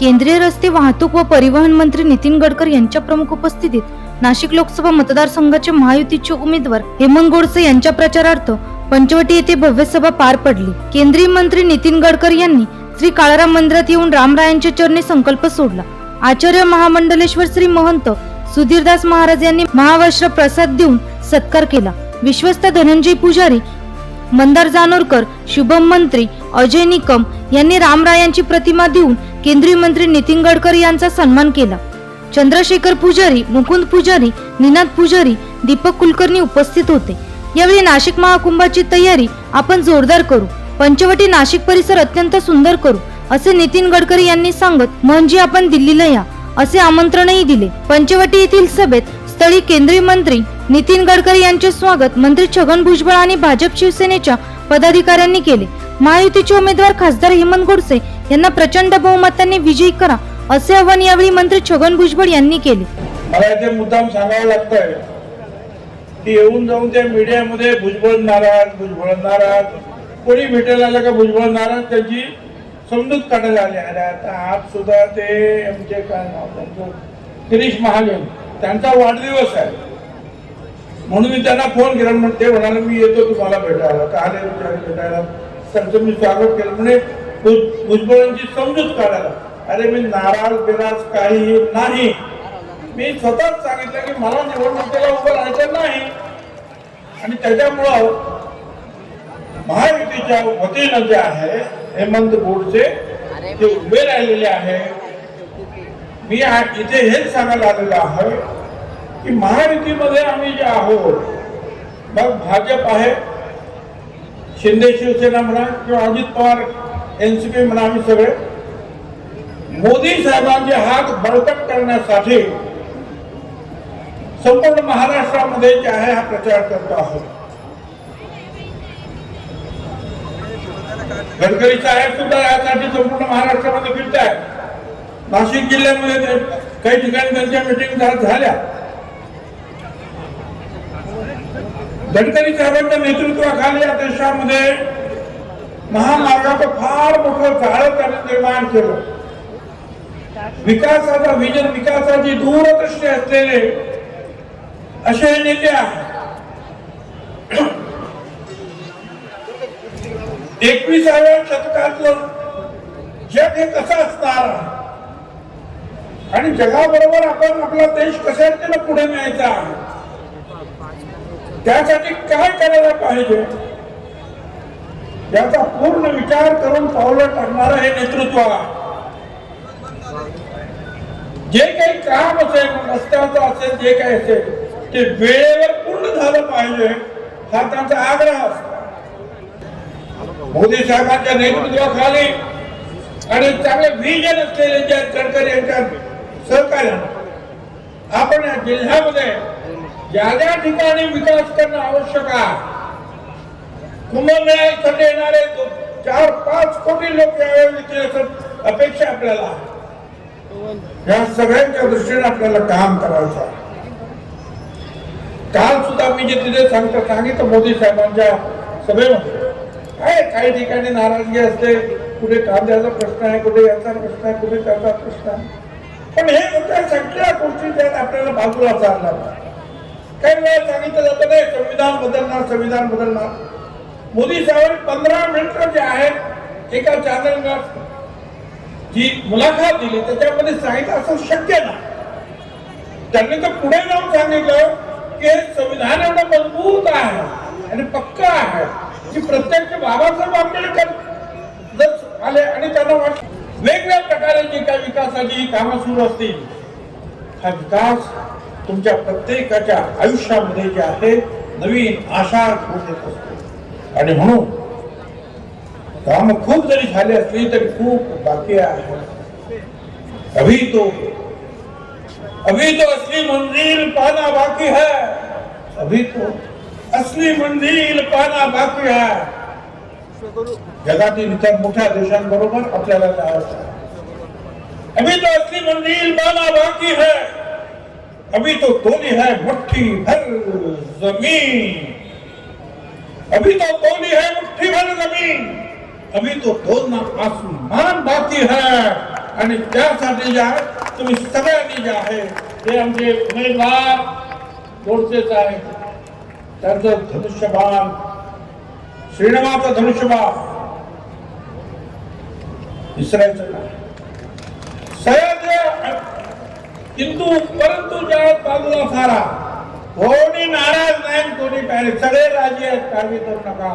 केंद्रीय रस्ते वाहतूक व परिवहन मंत्री नितीन गडकरी यांच्या प्रमुख उपस्थितीत नाशिक लोकसभा मतदारसंघाचे महायुतीचे उमेदवार हेमंत गोडसे यांच्या प्रचारार्थ पंचवटी येथे भव्य सभा पार पडली. केंद्रीय मंत्री नितीन गडकरी यांनी श्री काळाराम मंदिरात येऊन रामरायांच्या चरणी संकल्प सोडला. आचार्य महामंडलेश्वर श्री महंत सुधीरदास महाराज यांनी महावस्त्र प्रसाद देऊन सत्कार केला. विश्वस्त धनंजय पुजारी मंदार जानोरकर शुभम मंत्री अजय निकम यांनी रामरायांची प्रतिमा देऊन केंद्रीय मंत्री नितीन गडकरी यांचा सन्मान केला. चंद्रशेखर पुजारी मुकुंद पुजारी निनाद पुजारी दीपक कुलकर्णी उपस्थित होते. यावेळी नाशिक महाकुंभाची तयारी आपण जोरदार करू. पंचवटी नाशिक परिसर अत्यंत सुंदर करू असे नितीन गडकरी यांनी सांगत म्हणजे आपण दिल्लीला या असे आमंत्रणही दिले. पंचवटी येथील सभेत स्थळी केंद्रीय मंत्री नितीन गडकरी यांचे स्वागत मंत्री छगन भुजबळ आणि भाजप शिवसेनेच्या पदाधिकाऱ्यांनी केले. महायुतीचे उमेदवार खासदार हेमंत गोडसे यांना प्रचंड बहुमताने विजयी करा असे आवाहन यावेळी मंत्री छगन भुजबळ यांनी केले. मला इथे मुद्दाम सांगावं लागतंय की येऊन जाऊन त्या मीडियामध्ये भुजबळ नाराज भुजबळ नाराज कोणी भेटायला आलं का भुजबळ नाराज त्याची समजूत काढायला आले. अरे आता आज सुद्धा ते आमचे काय नाव त्यांचं? गिरीश महाजन. त्यांचा वाढदिवस आहे. म्हणून मी त्यांना फोन केला. म्हणून ते म्हणाले मी येतो तुम्हाला भेटायला. तर आले भेटायला. त्यांचं मी स्वागत केलं. म्हणजे भुजबळांची समजूत काढायला. अरे मी नाराज बिराज काही नाही. मी स्वतःच सांगितलं की मला निवडणुकीला उभं राहायचं नाही. आणि त्याच्यामुळं महायुतीच्या वतीनं जे आहे हेमंत गोडसे ते उभे राहिलेले आहे मी इथे हेच सांगायला आलेलो आहे की महायुतीमध्ये आम्ही जे आहोत मग भाजप आहे शिंदे शिवसेना म्हणा किंवा अजित पवार एनसीपी म्हणा आम्ही सगळे मोदी साहेबांचे हात बळकट करण्यासाठी संपूर्ण महाराष्ट्रामध्ये जे आहे हा प्रचार करतो आहोत. गडकरी साहेब सुद्धा यासाठी संपूर्ण महाराष्ट्रामध्ये फिरत आहेत. नाशिक जिल्ह्यामध्ये काही ठिकाणी त्यांच्या मिटिंग झाल्या. गडकरी साहेबांच्या नेतृत्वाखाली या देशामध्ये महामार्गाचं फार मोठं जाळं त्यांनी निर्माण केलं. विकासाचा विजन विकासाची दूरदृष्टी असलेले असे नेते आहेत. एकविसाव्या शतकातलं जग हे कसं असणार आणि जगाबरोबर आपण आपला देश कशा रीतीनं पुढे न्यायचा त्यासाठी काय करायला पाहिजे? याचा पूर्ण विचार करून पावलं टाकणारं हे नेतृत्व आहे. जे काही काम असेल रस्त्याचं असेल जे काही असेल ते वेळेवर पूर्ण झालं पाहिजे हा त्यांचा आग्रह असतो. मोदी साहेबांच्या नेतृत्वाखाली आणि चांगले विजन असलेले जे गडकरी यांच्या सहकार्यानं आपण या जिल्ह्यामध्ये ज्या ज्या ठिकाणी विकास करणं आवश्यक आहे कुंभमेळ्यासाठी येणारे चार पाच कोटी लोक यावेळी अपेक्षा आपल्याला या सगळ्यांच्या दृष्टीने आपल्याला काम करायचं आहे. काल सुद्धा मी जे तिथे सांगतो सांगितलं मोदी साहेबांच्या सभेमध्ये. काय काही ठिकाणी नाराजगी असते कुठे कांद्याचा प्रश्न आहे कुठे याचा प्रश्न आहे कुठे त्याचा प्रश्न आहे. पण हे सुद्धा सगळ्या गोष्टी त्यात आपल्याला बाजूला चालणार. काही वेळा सांगितलं जातं नाही संविधान बदलणार संविधान बदलणार. मोदी साहेब पंधरा मिनिटं जे आहेत एका चॅनलला जी मुलाखत दिली त्याच्यामध्ये सांगितलं असं शक्य नाही. त्यांनी तर पुढे जाऊन सांगितलं की संविधान एवढं मजबूत आहे आणि पक्क आहे की प्रत्यक्ष बाबासाहेब आंबेडकर जर आले आणि त्यांना वाट वेगवेगळ्या प्रकारे जी काही विकासाची कामं सुरू असतील हा विकास तुमच्या प्रत्येकाच्या आयुष्यामध्ये जे आहे नवीन आशा घेऊन येत असतो. आणि म्हणून काम खूप जरी झाले असली तरी खूप बाकी आहे. अभी तो अभी तो असली मंजिल पाना बाकी है. अभी तो असली मंजिल पाना बाकी है. जगातील इतर मोठ्या देशांबरोबर आपल्याला अभी तो असली मंजिल पाना बाकी है. अभी तो तोली है मुट्ठी भर ज़मीन. अभी तो बोली है मुट्ठी भर जमीन। अभी तो तोलना आसमान बाकी है। आणि त्यासाठी ज्या तुम्ही सगळ्यांनी जे आहे ते आमचे उमेदवार गोडसेच आहे त्यांचं धनुष्यबाण। श्रीनिवाचं धनुष्यबाण। विसरायचं नाही सह्याद्री किंतु परंतु ज्या बाजूला सारा। कोणी नाराज नाही कोणी काय. सगळे राजी आहेत काळजी करू नका.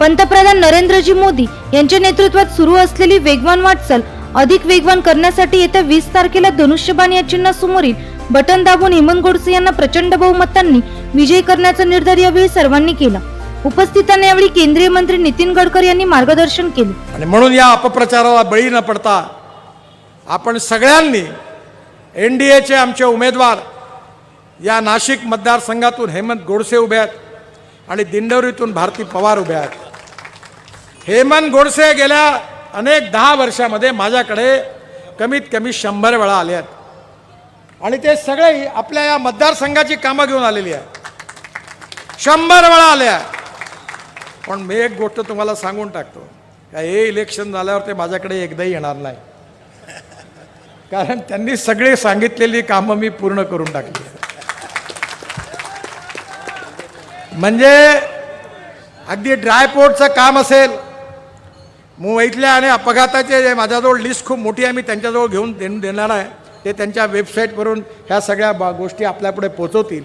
पंतप्रधान नरेंद्रजी मोदी यांच्या नेतृत्वात सुरू असलेली वेगवान वाटचाल अधिक वेगवान करण्यासाठी येत्या वीस तारखेला धनुष्यबाण या चिन्हासमोरील बटन दाबून हेमंत गोडसे यांना प्रचंड बहुमतांनी विजयी करण्याचा निर्धार यावेळी सर्वांनी केला. उपस्थितांना यावेळी केंद्रीय मंत्री नितीन गडकरी यांनी मार्गदर्शन केले. आणि म्हणून या अपप्रचाराला बळी न पडता आपण सगळ्यांनी एन डी एचे आमचे उमेदवार या नाशिक मतदारसंघातून हेमंत गोडसे उभे आहेत आणि दिंडोरीतून भारती पवार उभे आहेत. हेमंत गोडसे गेल्या अनेक दहा वर्षामध्ये माझ्याकडे कमीत कमी शंभर वेळा आले आहेत. आणि ते सगळे आपल्या या मतदारसंघाची कामं घेऊन आलेली आहे शंभर वेळा आले आहे पण मी एक गोष्ट तुम्हाला सांगून टाकतो. का हे इलेक्शन झाल्यावर ते माझ्याकडे एकदाही येणार नाही. कारण त्यांनी सगळे सांगितलेली कामं मी पूर्ण करून टाकली म्हणजे अगदी ड्रायपोर्टचं काम असेल मुंबईतल्या आणि अपघाताचे जे माझ्याजवळ लिस्ट खूप मोठी आहे मी त्यांच्याजवळ घेऊन देऊन देणार आहे. ते त्यांच्या वेबसाईटवरून ह्या सगळ्या बा गोष्टी आपल्यापुढे पोचवतील.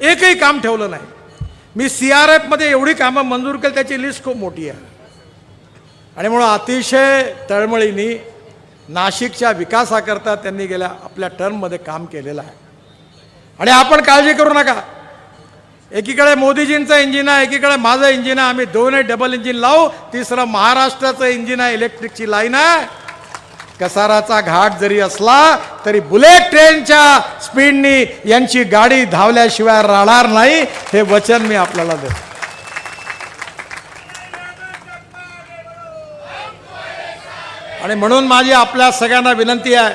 एकही काम ठेवलं नाही. मी सी आर एफमध्ये एवढी कामं मंजूर केली त्याची लिस्ट खूप मोठी आहे. आणि म्हणून अतिशय तळमळीने नाशिकच्या विकासाकरता त्यांनी गेल्या आपल्या टर्ममध्ये काम केलेलं आहे. आणि आपण काळजी करू नका. एकीकडे मोदीजींचं इंजिन आहे एकीकडे माझं इंजिन आहे. आम्ही दोनही डबल इंजिन लावू. तिसरं महाराष्ट्राचं इंजिन आहे इलेक्ट्रिकची लाईन आहे. कसाराचा घाट जरी असला तरी बुलेट ट्रेनच्या स्पीडनी यांची गाडी धावल्याशिवाय राहणार नाही. हे वचन मी आपल्याला देतो. आणि म्हणून माझी आपल्या सगळ्यांना विनंती आहे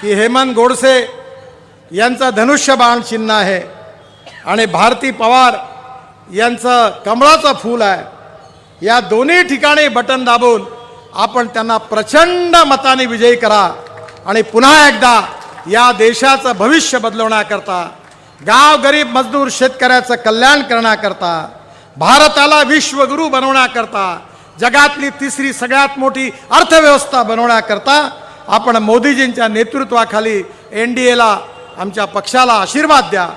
की हेमंत गोडसे यांचा धनुष्यबाण चिन्ह आहे. आणि भारती पवार यांचं कमळाचं फूल आहे. या दोन्ही ठिकाणी बटन दाबून आपण त्यांना प्रचंड मताने विजयी करा आणि पुन्हा एकदा या देशाचं भविष्य बदलवण्याकरता गाव गरीब मजदूर शेतकऱ्याचं कल्याण करण्याकरता भारताला विश्वगुरू बनवण्याकरता जगातली तिसरी सगळ्यात मोठी अर्थव्यवस्था बनवण्याकरता आपण मोदीजींच्या नेतृत्वाखाली एन डी एला आमच्या पक्षाला आशीर्वाद द्या.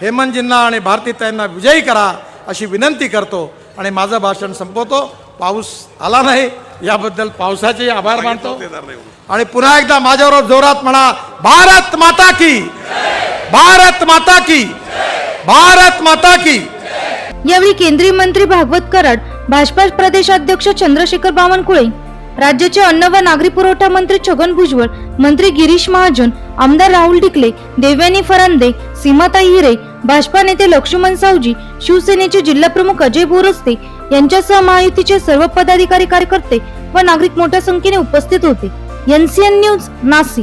हेमंतजींना आणि भारतीताईंना विजयी करा अशी विनंती करतो आणि माझं भाषण संपवतो. पाऊस आला नाही याबद्दल पावसाचे आभार मानतो. आणि पुन्हा एकदा माझ्याबरोबर जोरात म्हणा भारत माता की. भारत माता की. भारत माता की. यावेळी केंद्रीय मंत्री भागवत कराड भाजपा प्रदेशाध्यक्ष चंद्रशेखर बावनकुळे राज्याचे अन्न व नागरी पुरवठा मंत्री छगन भुजबळ मंत्री गिरीश महाजन आमदार राहुल डिकले देवयानी फरांदे सीमाताई हिरे भाजपा नेते लक्ष्मण सावजी शिवसेनेचे जिल्हाप्रमुख अजय बोरस्ते यांच्यासह महायुतीचे सर्व पदाधिकारी कार्यकर्ते व नागरिक मोठ्या संख्येने उपस्थित होते. NCN news Nashik.